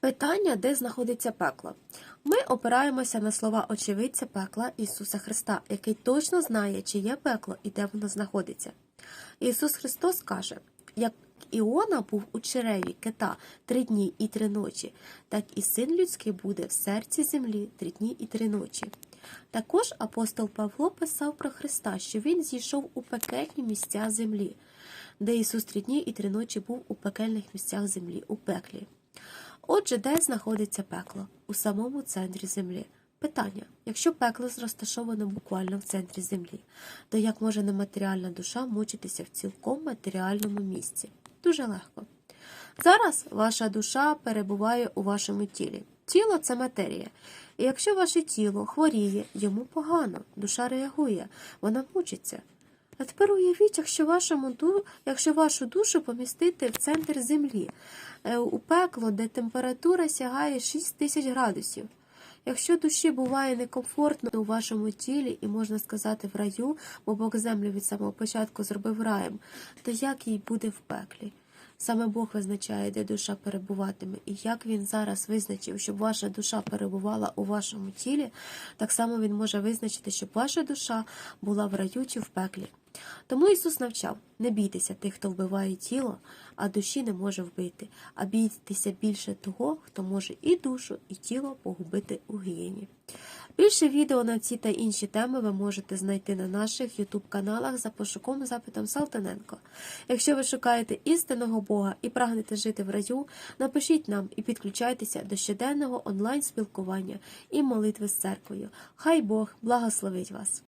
Питання, де знаходиться пекло. Ми опираємося на слова очевидця пекла Ісуса Христа, який точно знає, чи є пекло і де воно знаходиться. Ісус Христос каже, як Іона був у череві кита три дні і три ночі, так і син людський буде в серці землі три дні і три ночі. Також апостол Павло писав про Христа, що він зійшов у пекельні місця землі, де Ісус три дні і три ночі був у пекельних місцях землі, у пеклі. Отже, де знаходиться пекло? У самому центрі землі. Питання: якщо пекло розташоване буквально в центрі землі, то як може нематеріальна душа мучитися в цілком матеріальному місці? Дуже легко. Зараз ваша душа перебуває у вашому тілі. Тіло це матерія. І якщо ваше тіло хворіє, йому погано, душа реагує, вона мучиться. А тепер уявіть, якщо, вашому, ду- якщо вашу душу помістити в центр землі, е, у пекло, де температура сягає 6 тисяч градусів. Якщо душі буває некомфортно у вашому тілі і можна сказати в раю, бо Бог землю від самого початку зробив раєм, то як їй буде в пеклі? Саме Бог визначає, де душа перебуватиме, і як він зараз визначив, щоб ваша душа перебувала у вашому тілі, так само він може визначити, щоб ваша душа була в раю чи в пеклі. Тому Ісус навчав: не бійтеся тих, хто вбиває тіло, а душі не може вбити, а бійтеся більше того, хто може і душу, і тіло погубити у гієні. Більше відео на ці та інші теми ви можете знайти на наших YouTube каналах за пошуковим запитом Салтаненко. Якщо ви шукаєте істинного Бога і прагнете жити в раю, напишіть нам і підключайтеся до щоденного онлайн спілкування і молитви з церквою. Хай Бог благословить вас!